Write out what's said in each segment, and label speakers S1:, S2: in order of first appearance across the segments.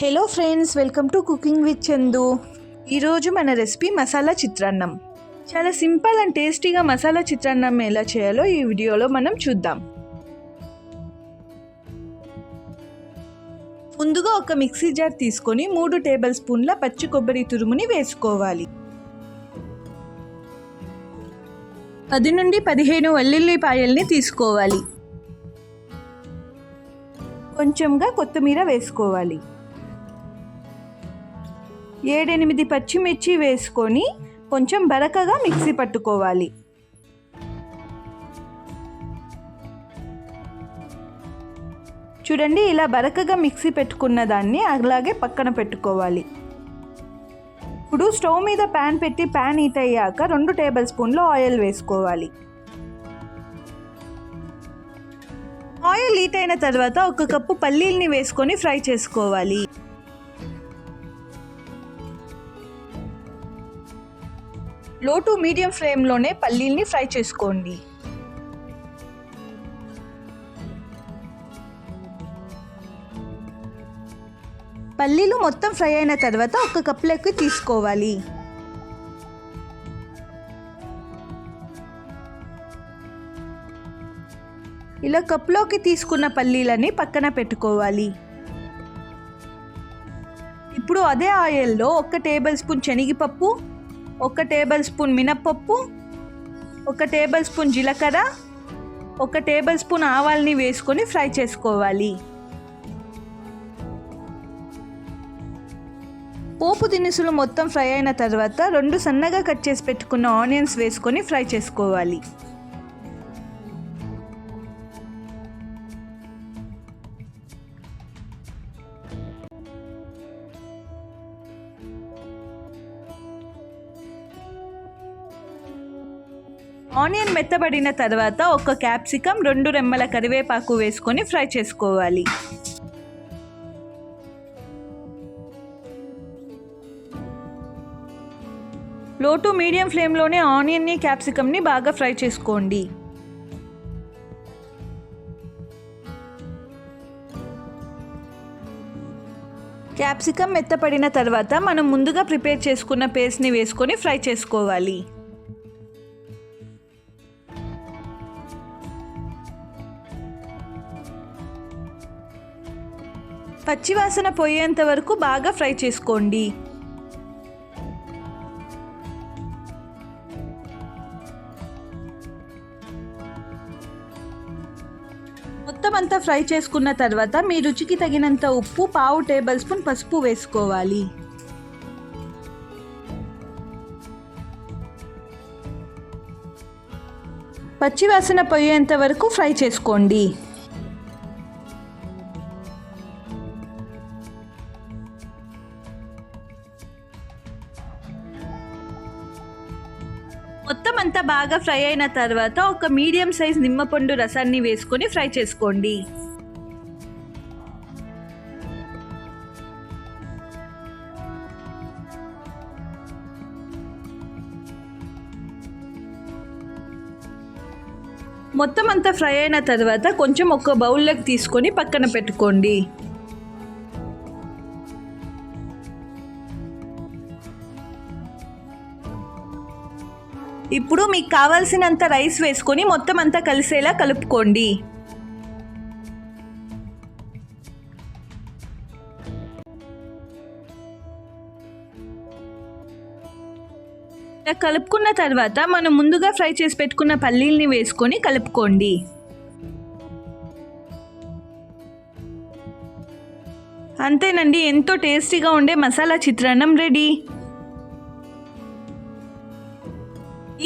S1: Hello friends welcome to cooking with Chandu ఈరోజు మన recipe masala చిత్రాన్నం. చాలా సింపుల్ అండ్ టేస్టీగా మసాలా చిత్రాన్నం ఎలా చేయాలో ఈ వీడియోలో మనం చూద్దాం. ముందుగా ఒక మిక్సీ జార్ తీసుకొని మూడు టేబుల్ స్పూన్ల పచ్చి కొబ్బరి తురుముని వేసుకోవాలి. పది నుండి పదిహేను వెల్లుల్లిపాయల్ని తీసుకోవాలి. కొంచెంగా కొత్తిమీర వేసుకోవాలి. ఏడెనిమిది పచ్చిమిర్చి వేసుకొని కొంచెం బరకగా మిక్సీ పట్టుకోవాలి. చూడండి ఇలా బరకగా మిక్సీ పెట్టుకున్న దాన్ని అలాగే పక్కన పెట్టుకోవాలి. ఇప్పుడు స్టవ్ మీద ప్యాన్ పెట్టి ప్యాన్ హీట్ అయ్యాక రెండు టేబుల్ స్పూన్లు ఆయిల్ వేసుకోవాలి. ఆయిల్ హీట్ అయిన తర్వాత ఒక కప్పు పల్లీల్ని వేసుకొని ఫ్రై చేసుకోవాలి. లో టు మీడియం ఫ్లేమ్లోనే పల్లీల్ని ఫ్రై చేసుకోండి. పల్లీలు మొత్తం ఫ్రై అయిన తర్వాత ఒక కప్లోకి తీసుకోవాలి. ఇలా కప్లోకి తీసుకున్న పల్లీలని పక్కన పెట్టుకోవాలి. ఇప్పుడు అదే ఆయిల్లో ఒక టేబుల్ స్పూన్ శనగపప్పు ఒక టేబుల్ స్పూన్ మినప్పప్పు ఒక టేబుల్ స్పూన్ జీలకర్ర ఒక టేబుల్ స్పూన్ ఆవాల్ని వేసుకొని ఫ్రై చేసుకోవాలి. పోపు దినుసులు మొత్తం ఫ్రై అయిన తర్వాత రెండు సన్నగా కట్ చేసి పెట్టుకున్న ఆనియన్స్ వేసుకొని ఫ్రై చేసుకోవాలి. ఆనియన్ మెత్తబడిన తర్వాత ఒక క్యాప్సికం రెండు రెమ్మల కరివేపాకు వేసుకొని ఫ్రై చేసుకోవాలి. లో టు మీడియం ఫ్లేమ్లోనే ఆనియన్ని క్యాప్సికమ్ని బాగా ఫ్రై చేసుకోండి. క్యాప్సికమ్ మెత్తపడిన తర్వాత మనం ముందుగా ప్రిపేర్ చేసుకున్న పేస్ట్ని వేసుకొని ఫ్రై చేసుకోవాలి. పచ్చివాసన పోయేంత వరకు బాగా ఫ్రై చేసుకోండి. మొత్తం అంతా ఫ్రై చేసుకున్న తర్వాత మీ రుచికి తగినంత ఉప్పు పావు టేబుల్ స్పూన్ పసుపు వేసుకోవాలి. పచ్చివాసన పోయేంత వరకు ఫ్రై చేసుకోండి. మొత్తం అంతా బాగా ఫ్రై అయిన తర్వాత ఒక మీడియం సైజ్ నిమ్మపండు రసాన్ని వేసుకొని ఫ్రై చేసుకోండి. మొత్తం అంతా ఫ్రై అయిన తర్వాత కొంచెం ఒక బౌల్లోకి తీసుకొని పక్కన పెట్టుకోండి. ఇప్పుడు మీకు కావాల్సినంత రైస్ వేసుకొని మొత్తం అంతా కలిసేలా కలుపుకోండి. కలుపుకున్న తర్వాత మనం ముందుగా ఫ్రై చేసి పెట్టుకున్న పల్లీల్ని వేసుకొని కలుపుకోండి. అంతేనండి ఎంతో టేస్టీగా ఉండే మసాలా చిత్రాన్నం రెడీ.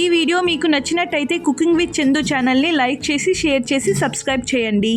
S1: ఈ వీడియో మీకు నచ్చినట్టయితే కుకింగ్ విత్ చందు ఛానల్ని లైక్ చేసి షేర్ చేసి సబ్స్క్రైబ్ చేయండి.